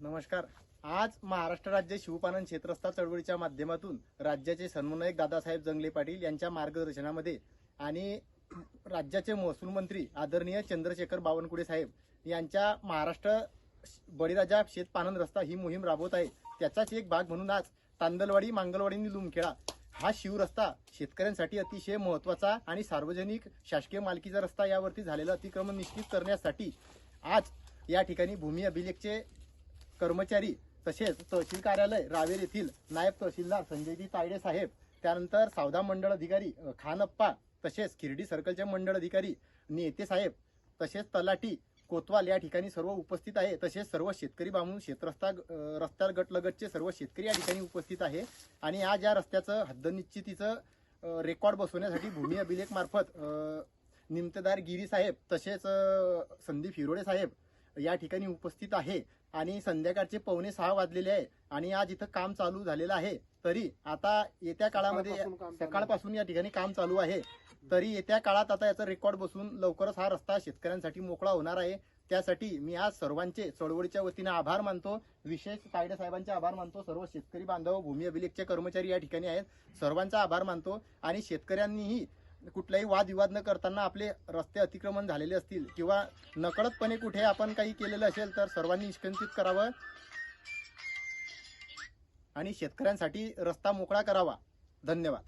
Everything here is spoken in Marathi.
नमस्कार. आज महाराष्ट्र राज्य शिवपालन क्षेत्रस्था चळवळीच्या माध्यमातून राज्याचे समन्वयक दादासाहेब जंगले पाटील यांच्या मार्गदर्शनामध्ये आणि राज्याचे महसूल मंत्री आदरणीय चंद्रशेखर बावनकुळे साहेब यांच्या महाराष्ट्र बळीराजा शेत रस्ता ही मोहीम राबवत आहे त्याचाच एक भाग म्हणून आज तांदलवाडी मांगलवाडी आणि लुमखेडा हा शिवरस्ता शेतकऱ्यांसाठी अतिशय महत्त्वाचा आणि सार्वजनिक शासकीय मालकीचा रस्ता यावरती झालेला अतिक्रमण निश्चित करण्यासाठी आज या ठिकाणी भूमी अभिलेखचे कर्मचारी तसेच तहसील कार्यालय रावेर येथील नायब तहसीलदार संजयजी तायडे साहेब त्यानंतर सावधा मंडळ अधिकारी खानप्पा तसेच खिर्डी सर्कलचे मंडळ अधिकारी नेते साहेब तसेच तलाठी कोतवाल या ठिकाणी सर्व उपस्थित आहे. तसेच सर्व शेतकरी बांधून शेतरस्ता अ, रस्त्यावर गटलगतचे सर्व शेतकरी या ठिकाणी उपस्थित आहे. आणि आज या रस्त्याचं हद्दनिश्चितीचं रेकॉर्ड बसवण्यासाठी भूमी अभिलेख मार्फत निमतेदार गिरी साहेब तसेच संदीप हिरोडे साहेब या ठिकाणी उपस्थित आहे. आणि संध्याकाळचे पावणे सहा वाजलेले आहे आणि आज इथं काम चालू झालेलं आहे. तरी आता येत्या काळामध्ये सकाळपासून या ठिकाणी काम चालू आहे. तरी येत्या काळात आता याचा रेकॉर्ड बसून लवकरच हा रस्ता शेतकऱ्यांसाठी मोकळा होणार आहे. त्यासाठी मी आज सर्वांचे चळवळीच्या वतीने आभार मानतो. विशेष तायडे साहेबांचे आभार मानतो. सर्व शेतकरी बांधव भूमी अभिलेखचे कर्मचारी या ठिकाणी आहेत. सर्वांचा आभार मानतो. आणि शेतकऱ्यांनीही कुठलाही वादविवाद न करताना आपले रस्ते अतिक्रमण झालेले असतील किंवा नकळतपणे कुठे आपण काही केलेलं असेल तर सर्वांनी निष्कंचित करावं आणि शेतकऱ्यांसाठी रस्ता मोकळा करावा. धन्यवाद.